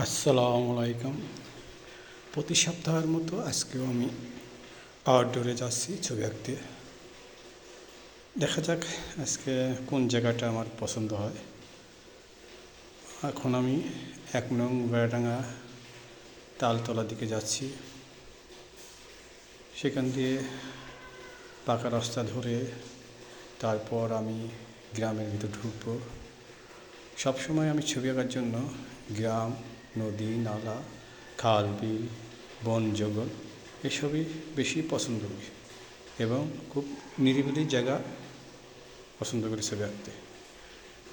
আসসালামু আলাইকুম। প্রতি সপ্তাহের মতো আজকেও আমি আউটডোরে যাচ্ছি ছবি আঁকতে। দেখা যাক আজকে কোন জায়গাটা আমার পছন্দ হয়। এখন আমি এক নং বেড়াডাঙ্গা তালতলার দিকে যাচ্ছি। সেখান দিয়ে পাকা রাস্তা ধরে তারপর আমি গ্রামের ভিতর ঢুকবো। সবসময় আমি ছবি আঁকার জন্য গ্রাম নদী, নালা, খাল, বিল, বন, জঙ্গল এসবই বেশি পছন্দ করি এবং খুব নিরিবিলি জায়গা পছন্দ করি ছবি আঁকতে।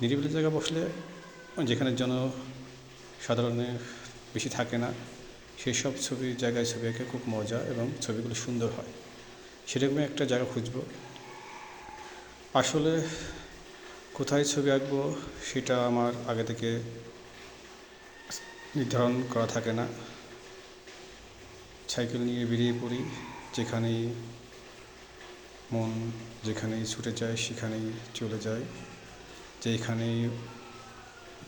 নিরিবিলি জায়গা বসলে যেখানে জন সাধারণের বেশি থাকে না সেই সব ছবির জায়গায় ছবি আঁকে খুব মজা এবং ছবিগুলো সুন্দর হয়। সেরকমই একটা জায়গা খুঁজব। আসলে কোথায় ছবি আঁকবো সেটা আমার আগে থেকে নির্ধারণ করা থাকে না। সাইকেল নিয়ে বেরিয়ে পড়ি, যেখানেই মন যেখানেই ছুটে যায়, সেখানেই চলে যায়। যেখানেই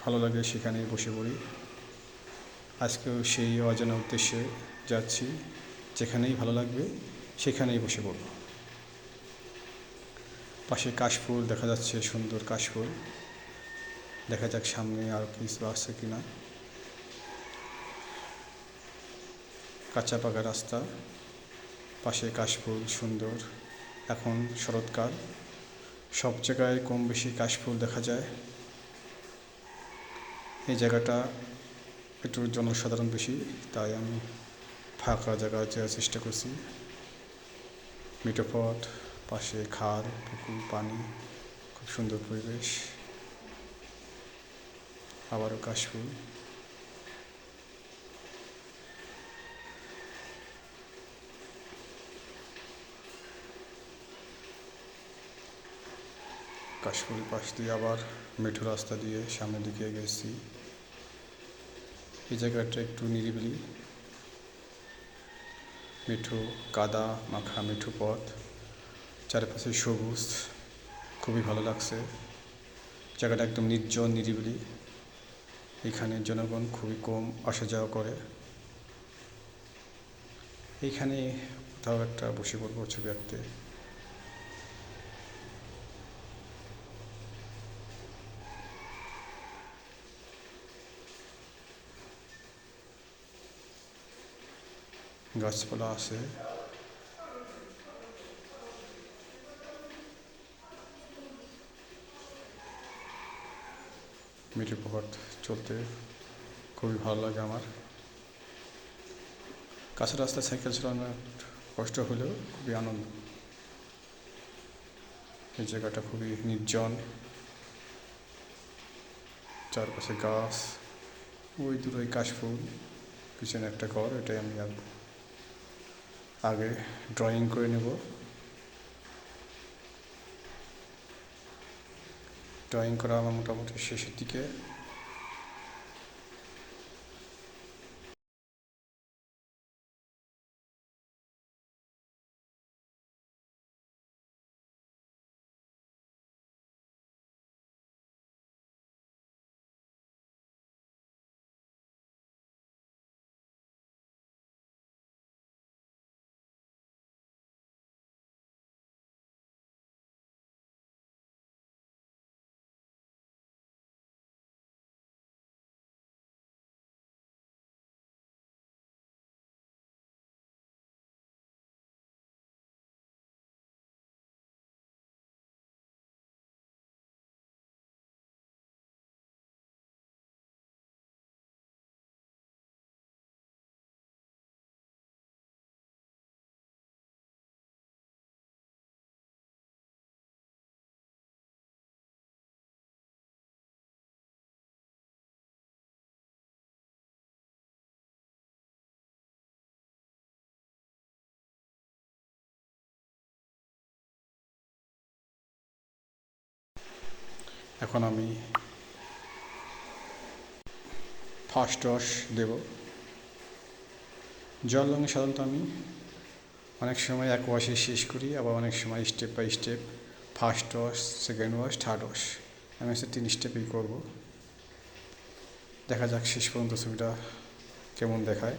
ভালো লাগে, সেখানেই বসে পড়ি। আজকেও সেই অজানা উদ্দেশ্যে যাচ্ছি। যেখানেই ভালো লাগবে, সেখানেই বসে পড়ব। পাশে কাশফুল দেখা যাচ্ছে, সুন্দর কাশফুল। দেখা যাক সামনে আর কিছু আছে কি না কাঁচা পাকা রাস্তা, পাশে কাশফুল, সুন্দর, এখন শরৎকাল। সব জায়গায় কম বেশি কাশফুল দেখা যায়। এই জায়গাটা একটু জনসাধারণ বেশি, তাই আমি ফাঁকা জায়গা যাওয়ার চেষ্টা করছি। মিঠোপথ, পাশে খাল, পুকুর, পানি, খুব সুন্দর পরিবেশ। আবারও কাশফুল। কাশফুল পাশ দিয়ে আবার মেঠো রাস্তা দিয়ে সামনের দিকে গেছি এই জায়গাটা একটু নিরিবিলি। মিঠু কাদা মাখা মিঠু পথ। চারপাশে সবুজ, খুবই ভালো লাগছে। জায়গাটা একদম নির্জন, নিরিবিলি। এখানে জনগণ খুবই কম আসা যাওয়া করে। এইখানে কোথাও একটা বসে পড়ব ছবি আঁকতে। গাছপালা আছে মিঠি পথ চলতে খুবই ভালো লাগে আমার। কাছের রাস্তায় সাইকেল চালানো কষ্ট হলেও খুবই আনন্দ। এই জায়গাটা খুবই নির্জন। চারপাশে গাছ, ওই দূরে কাশফুল, পিছনে একটা ঘর, এটাই আমি আঁকবো আগে ড্রয়িং করে নেব। ড্রয়িং করা আমার মোটামুটি শেষের দিকে। এখন আমি ফার্স্ট ওয়াশ দেব। জল রঙে সাধারণত আমি অনেক সময় এক ওয়াশে শেষ করি, আবার অনেক সময় step by step first wash second wash third wash আমি হচ্ছে তিন স্টেপেই করব। দেখা যাক শেষ পর্যন্ত ছবিটা কেমন দেখায়।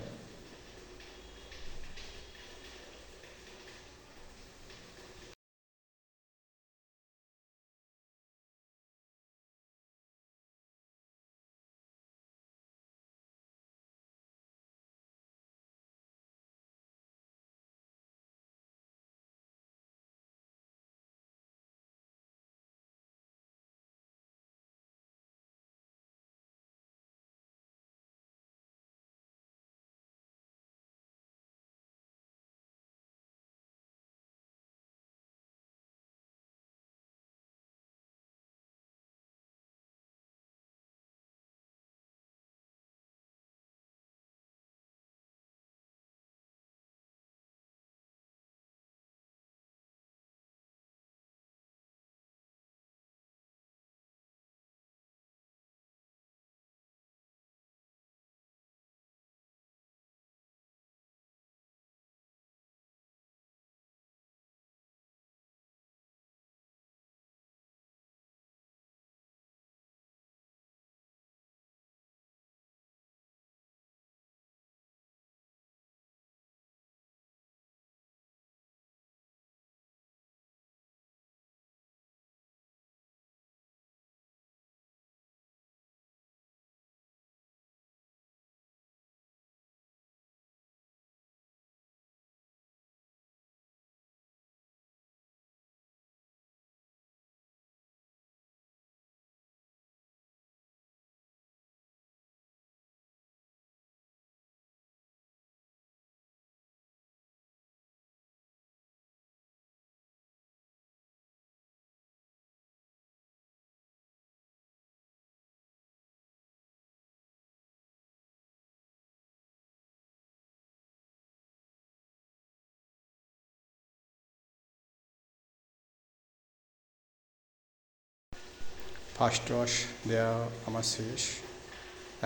ফার্স্ট ওয়াশ দেওয়া আমার শেষ।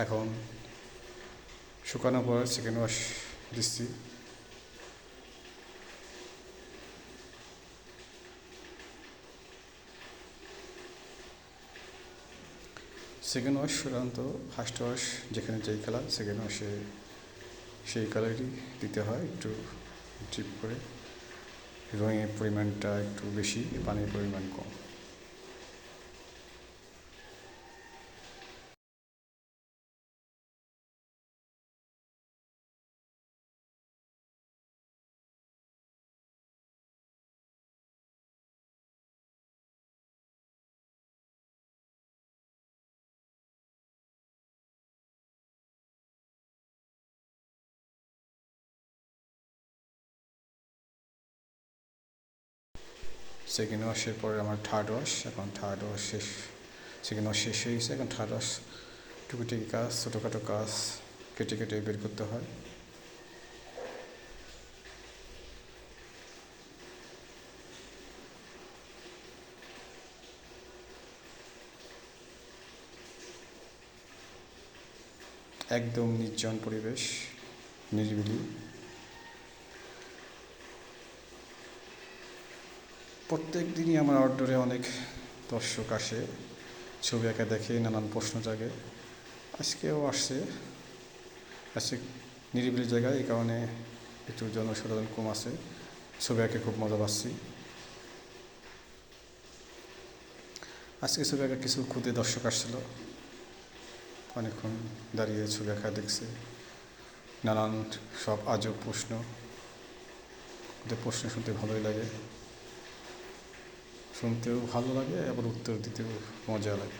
এখন শুকানোর পর সেকেন্ড ওয়াশ দিচ্ছি। সেকেন্ড ওয়াশ সাধারণত ফার্স্ট ওয়াশ যেখানে যেই কালার সেকেন্ড ওয়াশে সেই কালারই দিতে হয় একটু ডিপ করে। রঙের পরিমাণটা একটু বেশি, পানির পরিমাণ কম। সেকেন্ড ওয়াশের পরে আমার থার্ড ওয়াশ এখন থার্ড ওয়াশ শেষ সেকেন্ড ওয়াশ শেষ হয়ে গেছে, এখন থার্ড ওয়াশ টুকিটাকি কাজ, ছোটোখাটো কাজ, কেটে কেটে বের করতে হয়। একদম নির্জন পরিবেশ, নিরিবিলি। প্রত্যেক দিনই আমার আউটডোরে অনেক দর্শক আসে, ছবি আঁকা দেখে, নানান প্রশ্ন জাগে। আজকেও আসছে। আজকে নিরিবিলি জায়গায় এই কারণে একটু জনসাধারণ কম আছে। ছবি আঁকে খুব মজা পাচ্ছি। আজকে ছবি আঁকা কিছু খুদে দর্শক আসছিল। অনেকক্ষণ দাঁড়িয়ে ছবি আঁকা দেখছে। নানান সব আজব প্রশ্ন। প্রশ্ন শুনতে ভালোই লাগে। শুনতেও ভালো লাগে, আবার উত্তর দিতেও মজা লাগে।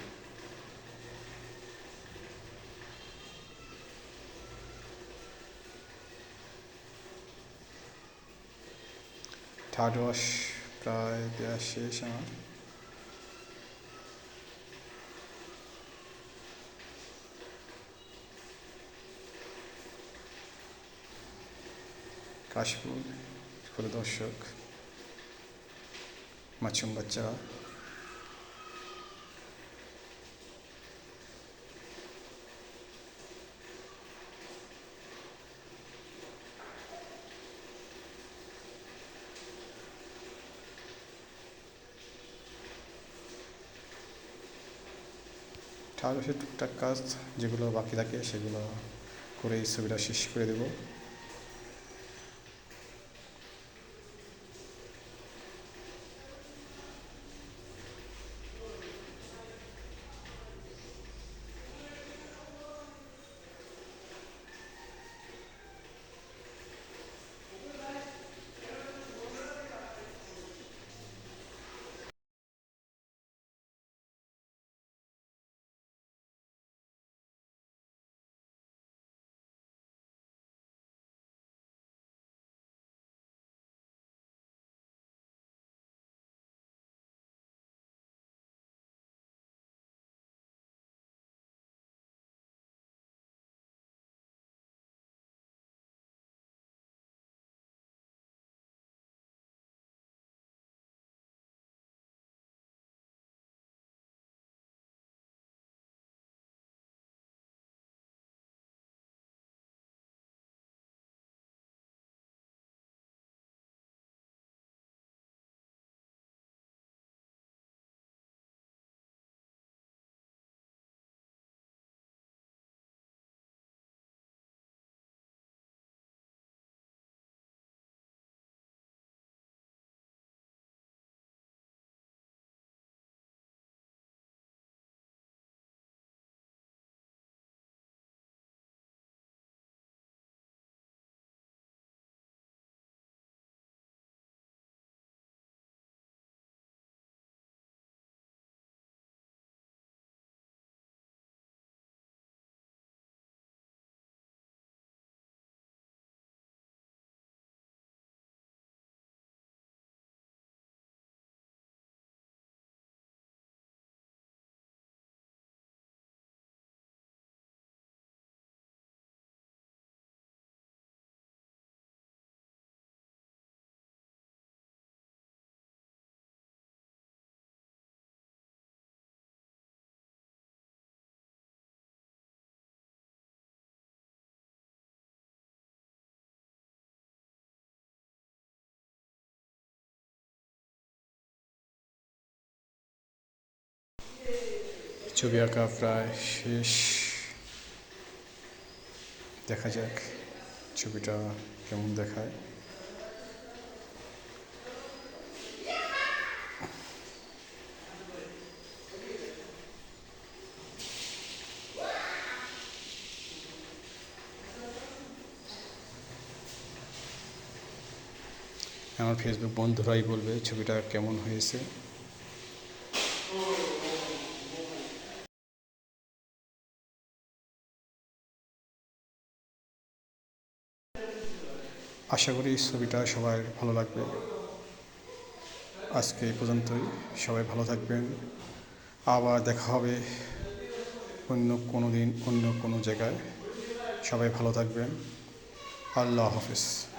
থার্ড ওয়াশ প্রায় দেওয়া শেষ আমার। কাশফুল করে দর্শক মাছুম বাচ্চারা আর সে টুকটাক কাজ যেগুলো বাকি থাকে সেগুলো করে এই ছবিটা শেষ করে দেব। ছবি আঁকা প্রায় শেষ। দেখা যাক ছবিটা কেমন দেখায়। আমার ফেসবুক বন্ধুরাই বলবে ছবিটা কেমন হয়েছে। আশা করি ছবিটা সবার ভালো লাগবে। আজকে এই পর্যন্তই। সবাই ভালো থাকবেন। আবার দেখা হবে অন্য কোনো দিন, অন্য কোনো জায়গায়। সবাই ভালো থাকবেন। আল্লাহ হাফিজ।